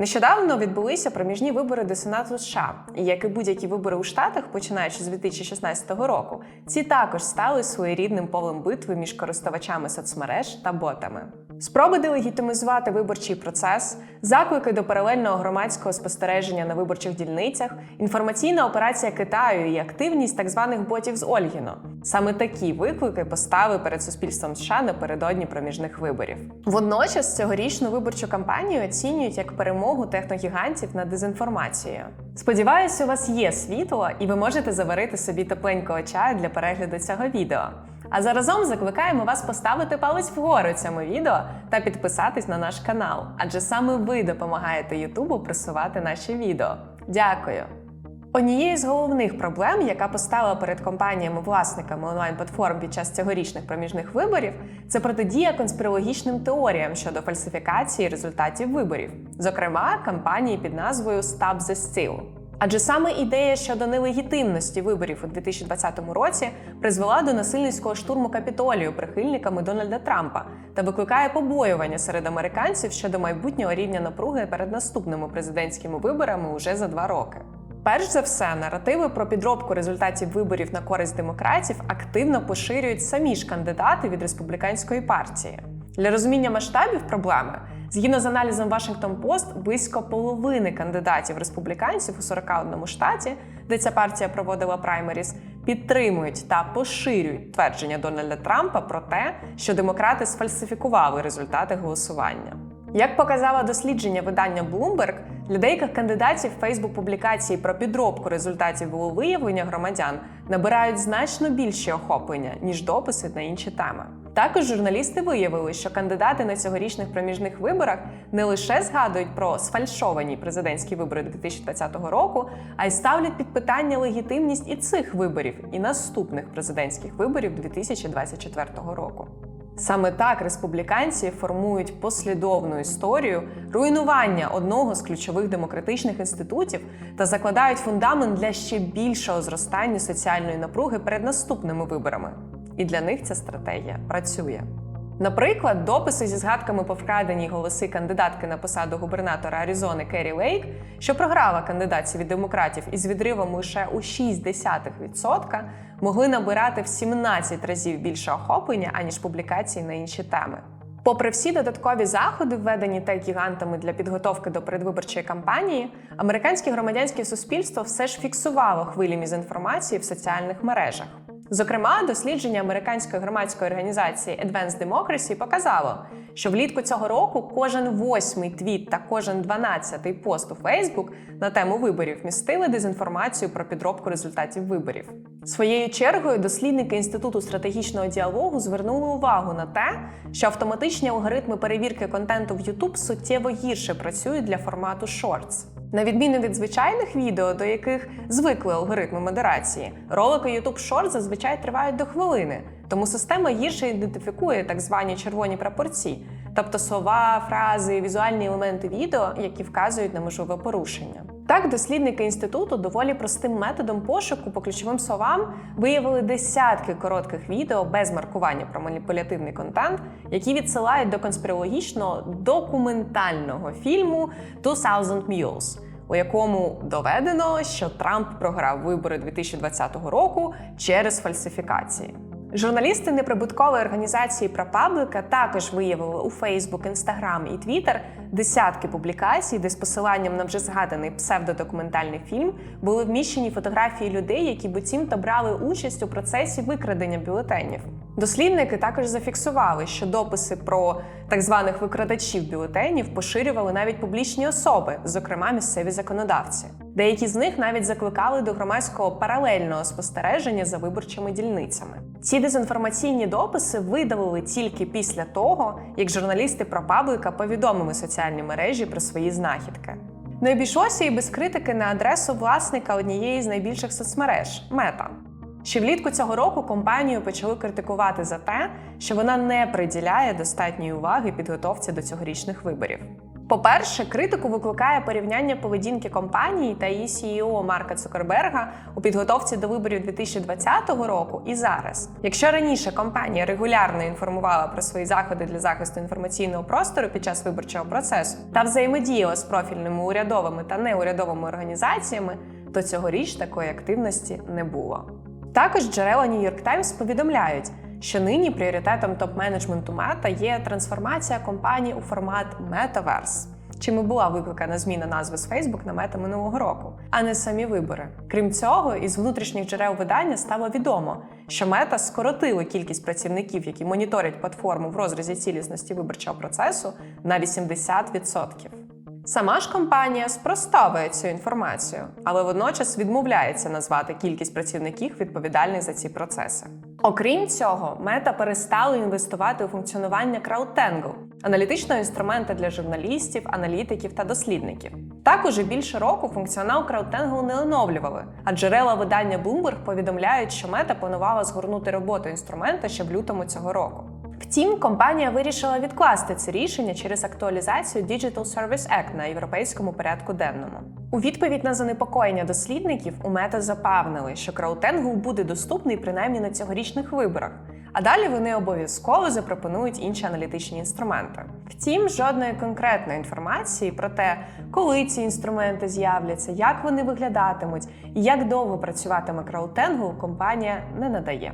Нещодавно відбулися проміжні вибори до Сенату США, і як і будь-які вибори у Штатах, починаючи з 2016 року, ці також стали своєрідним полем битви між користувачами соцмереж та ботами. Спроби делегітимізувати виборчий процес, заклики до паралельного громадського спостереження на виборчих дільницях, інформаційна операція Китаю і активність так званих ботів з Ольгіно. Саме такі виклики поставили перед суспільством США напередодні проміжних виборів. Водночас цьогорічну виборчу кампанію оцінюють як перемогу техногігантів над дезінформацією. Сподіваюся, у вас є світло, і ви можете заварити собі тепленького чаю для перегляду цього відео. А заразом закликаємо вас поставити палець вгору цьому відео та підписатись на наш канал, адже саме ви допомагаєте Ютубу просувати наші відео. Дякую! Однією з головних проблем, яка постала перед компаніями-власниками онлайн-платформ під час цьогорічних проміжних виборів, це протидія конспірологічним теоріям щодо фальсифікації результатів виборів, зокрема кампанії під назвою Stop the Steal. Адже саме ідея щодо нелегітимності виборів у 2020 році призвела до насильницького штурму капітолію прихильниками Дональда Трампа та викликає побоювання серед американців щодо майбутнього рівня напруги перед наступними президентськими виборами уже за два роки. Перш за все, наративи про підробку результатів виборів на користь демократів активно поширюють самі ж кандидати від республіканської партії. Для розуміння масштабів проблеми, згідно з аналізом Washington Post, близько половини кандидатів республіканців у 41 штаті, де ця партія проводила праймеріс, підтримують та поширюють твердження Дональда Трампа про те, що демократи сфальсифікували результати голосування. Як показало дослідження видання Bloomberg, для деяких кандидатів Фейсбук публікації про підробку результатів волевиявлення громадян набирають значно більші охоплення, ніж дописи на інші теми. Також журналісти виявили, що кандидати на цьогорічних проміжних виборах не лише згадують про сфальшовані президентські вибори 2020 року, а й ставлять під питання легітимність і цих виборів, і наступних президентських виборів 2024 року. Саме так республіканці формують послідовну історію руйнування одного з ключових демократичних інститутів та закладають фундамент для ще більшого зростання соціальної напруги перед наступними виборами. І для них ця стратегія працює. Наприклад, дописи зі згадками по вкраденій голоси кандидатки на посаду губернатора Аризони Керрі Лейк, що програла кандидатці від демократів із відривом лише у 0,6%, могли набирати в 17 разів більше охоплення, аніж публікації на інші теми. Попри всі додаткові заходи, введені тех гігантами для підготовки до передвиборчої кампанії, американське громадянське суспільство все ж фіксувало хвилі мізінформації в соціальних мережах. Зокрема, дослідження американської громадської організації Advanced Democracy показало, що влітку цього року кожен восьмий твіт та кожен дванадцятий пост у Facebook на тему виборів містили дезінформацію про підробку результатів виборів. Своєю чергою дослідники інституту стратегічного діалогу звернули увагу на те, що автоматичні алгоритми перевірки контенту в YouTube суттєво гірше працюють для формату Shorts. На відміну від звичайних відео, до яких звикли алгоритми модерації, ролики YouTube Shorts зазвичай тривають до хвилини, тому система гірше ідентифікує так звані червоні прапорці, тобто слова, фрази, візуальні елементи відео, які вказують на можливе порушення. Так, дослідники інституту доволі простим методом пошуку по ключовим словам виявили десятки коротких відео без маркування про маніпулятивний контент, які відсилають до конспірологічного документального фільму «2000 Mules», у якому доведено, що Трамп програв вибори 2020 року через фальсифікації. Журналісти неприбуткової організації ProPublica також виявили у Facebook, Instagram і Twitter десятки публікацій, де з посиланням на вже згаданий псевдодокументальний фільм були вміщені фотографії людей, які буцімто брали участь у процесі викрадення бюлетенів. Дослідники також зафіксували, що дописи про так званих викрадачів бюлетенів поширювали навіть публічні особи, зокрема місцеві законодавці. Деякі з них навіть закликали до громадського паралельного спостереження за виборчими дільницями. Ці дезінформаційні дописи видалили тільки після того, як журналісти ProPublica повідомили соціальні мережі про свої знахідки. Не обійшлося і без критики на адресу власника однієї з найбільших соцмереж Мета. Ще влітку цього року компанію почали критикувати за те, що вона не приділяє достатньої уваги підготовці до цьогорічних виборів. По-перше, критику викликає порівняння поведінки компанії та її CEO Марка Цукерберга у підготовці до виборів 2020 року і зараз. Якщо раніше компанія регулярно інформувала про свої заходи для захисту інформаційного простору під час виборчого процесу та взаємодіяла з профільними урядовими та неурядовими організаціями, то цьогоріч такої активності не було. Також джерела New York Times повідомляють, що нині пріоритетом топ-менеджменту Мета є трансформація компанії у формат Metaverse, чим і була викликана зміна назви з Facebook на мета минулого року, а не самі вибори. Крім цього, із внутрішніх джерел видання стало відомо, що мета скоротила кількість працівників, які моніторять платформу в розрізі цілісності виборчого процесу, на 80%. Сама ж компанія спростовує цю інформацію, але водночас відмовляється назвати кількість працівників, відповідальних за ці процеси. Окрім цього, мета перестала інвестувати у функціонування краудтенгу – аналітичного інструмента для журналістів, аналітиків та дослідників. Так уже більше року функціонал краудтенгу не оновлювали, а джерела видання Bloomberg повідомляють, що мета планувала згорнути роботу інструмента ще в лютому цього року. Втім, компанія вирішила відкласти це рішення через актуалізацію Digital Service Act на європейському порядку денному. У відповідь на занепокоєння дослідників у мета запевнили, що краудтенгл буде доступний принаймні на цьогорічних виборах. А далі вони обов'язково запропонують інші аналітичні інструменти. Втім, жодної конкретної інформації про те, коли ці інструменти з'являться, як вони виглядатимуть і як довго працюватиме краудтенгл, компанія не надає.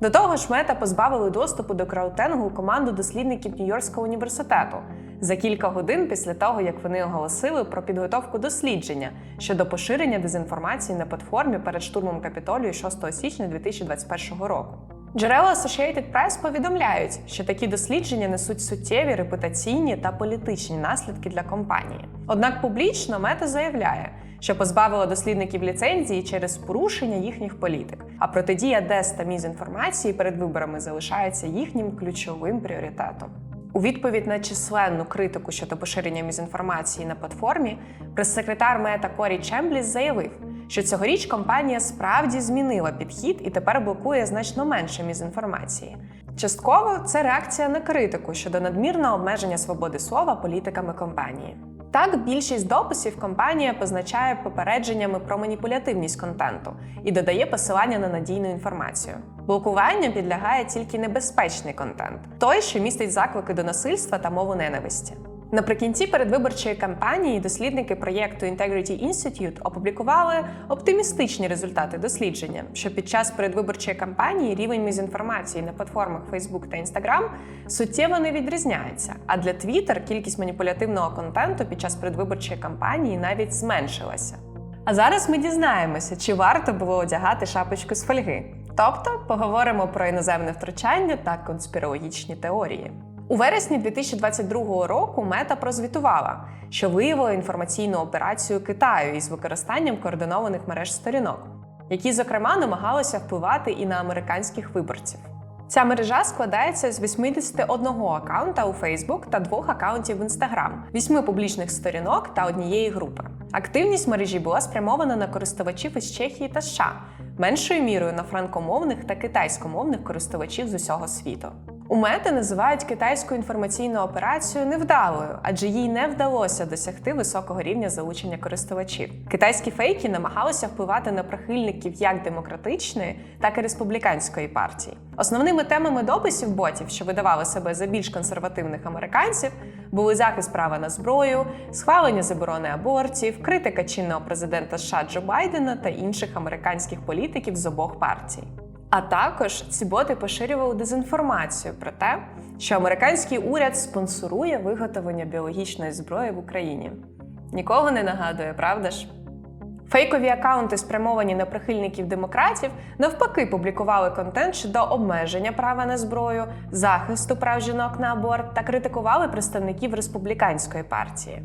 До того ж, мета позбавили доступу до краудтенгу команду дослідників Нью-Йоркського університету за кілька годин після того, як вони оголосили про підготовку дослідження щодо поширення дезінформації на платформі перед штурмом Капітолію 6 січня 2021 року. Джерела Associated Press повідомляють, що такі дослідження несуть суттєві репутаційні та політичні наслідки для компанії. Однак публічно мета заявляє, що позбавила дослідників ліцензії через порушення їхніх політик, а протидія дез та мізінформації перед виборами залишається їхнім ключовим пріоритетом. У відповідь на численну критику щодо поширення мізінформації на платформі, прес-секретар Мета Корі Чембліс заявив, що цьогоріч компанія справді змінила підхід і тепер блокує значно менше мізінформації. Частково це реакція на критику щодо надмірного обмеження свободи слова політиками компанії. Так, більшість дописів компанія позначає попередженнями про маніпулятивність контенту і додає посилання на надійну інформацію. Блокуванню підлягає тільки небезпечний контент, той, що містить заклики до насильства та мову ненависті. Наприкінці передвиборчої кампанії дослідники проєкту Integrity Institute опублікували оптимістичні результати дослідження, що під час передвиборчої кампанії рівень мізінформації на платформах Facebook та Instagram суттєво не відрізняється. А для Twitter кількість маніпулятивного контенту під час передвиборчої кампанії навіть зменшилася. А зараз ми дізнаємося, чи варто було одягати шапочку з фольги. Тобто поговоримо про іноземне втручання та конспірологічні теорії. У вересні 2022 року Мета прозвітувала, що виявила інформаційну операцію Китаю із використанням координованих мереж сторінок, які, зокрема, намагалися впливати і на американських виборців. Ця мережа складається з 81 акаунта у Facebook та двох акаунтів в Instagram, вісьми публічних сторінок та однієї групи. Активність мережі була спрямована на користувачів із Чехії та США, меншою мірою на франкомовних та китайськомовних користувачів з усього світу. У мети називають китайську інформаційну операцію невдалою, адже їй не вдалося досягти високого рівня залучення користувачів. Китайські фейки намагалися впливати на прихильників як демократичної, так і республіканської партії. Основними темами дописів ботів, що видавали себе за більш консервативних американців, були захист права на зброю, схвалення заборони абортів, критика чинного президента США Джо Байдена та інших американських політиків з обох партій. А також ці боти поширювали дезінформацію про те, що американський уряд спонсорує виготовлення біологічної зброї в Україні. Нікого не нагадує, правда ж? Фейкові акаунти, спрямовані на прихильників демократів, навпаки, публікували контент щодо обмеження права на зброю, захисту прав жінок на аборт та критикували представників республіканської партії.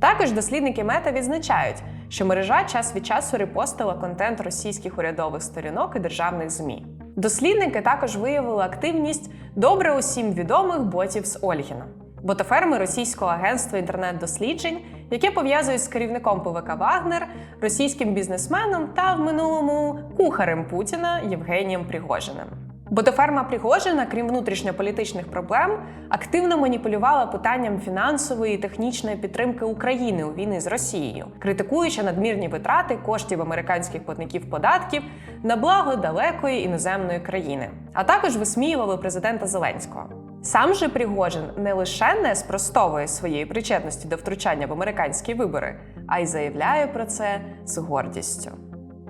Також дослідники мета відзначають, що мережа час від часу репостила контент російських урядових сторінок і державних ЗМІ. Дослідники також виявили активність добре усім відомих ботів з Ольгіна, ботоферми російського агентства інтернет-досліджень, яке пов'язують з керівником ПВК Вагнер, російським бізнесменом та в минулому кухарем Путіна Євгенієм Пригожиним. Ботоферма Пригожина, крім внутрішньополітичних проблем, активно маніпулювала питанням фінансової і технічної підтримки України у війни з Росією, критикуючи надмірні витрати коштів американських платників податків на благо далекої іноземної країни, а також висміювали президента Зеленського. Сам же Пригожин не лише не спростовує своєї причетності до втручання в американські вибори, а й заявляє про це з гордістю.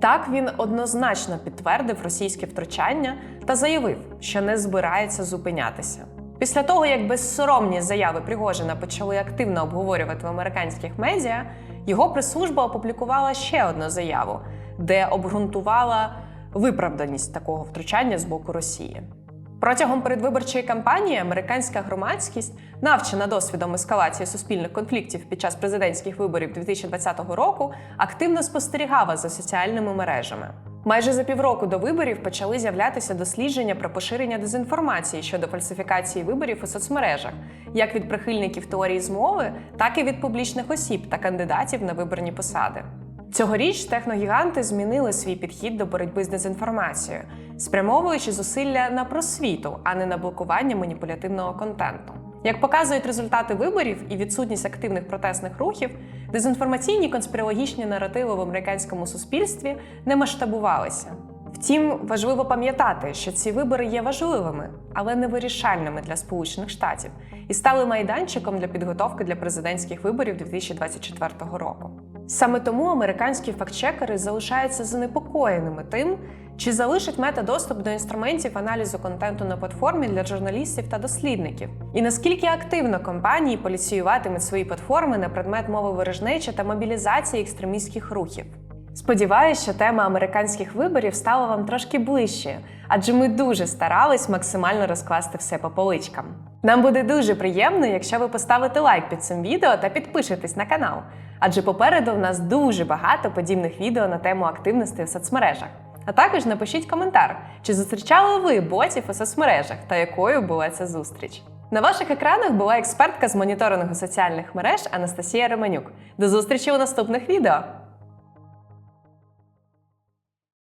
Так він однозначно підтвердив російське втручання та заявив, що не збирається зупинятися. Після того, як безсоромні заяви Пригожина почали активно обговорювати в американських медіа, його прес-служба опублікувала ще одну заяву, де обґрунтувала виправданість такого втручання з боку Росії. Протягом передвиборчої кампанії американська громадськість, навчена досвідом ескалації суспільних конфліктів під час президентських виборів 2020 року, активно спостерігала за соціальними мережами. Майже за півроку до виборів почали з'являтися дослідження про поширення дезінформації щодо фальсифікації виборів у соцмережах, як від прихильників теорії змови, так і від публічних осіб та кандидатів на виборні посади. Цьогоріч техногіганти змінили свій підхід до боротьби з дезінформацією, спрямовуючи зусилля на просвіту, а не на блокування маніпулятивного контенту. Як показують результати виборів і відсутність активних протестних рухів, дезінформаційні конспірологічні наративи в американському суспільстві не масштабувалися. Втім, важливо пам'ятати, що ці вибори є важливими, але не вирішальними для Сполучених Штатів і стали майданчиком для підготовки для президентських виборів 2024 року. Саме тому американські фактчекери залишаються занепокоєними тим, чи залишить мета доступ до інструментів аналізу контенту на платформі для журналістів та дослідників, і наскільки активно компанії поліціюватимуть свої платформи на предмет мови ворожнечі та мобілізації екстремістських рухів. Сподіваюся, що тема американських виборів стала вам трошки ближче, адже ми дуже старались максимально розкласти все по поличкам. Нам буде дуже приємно, якщо ви поставите лайк під цим відео та підпишетесь на канал, адже попереду в нас дуже багато подібних відео на тему активності у соцмережах. А також напишіть коментар, чи зустрічали ви ботів у соцмережах та якою була ця зустріч. На ваших екранах була експертка з моніторингу соціальних мереж Анастасія Романюк. До зустрічі у наступних відео!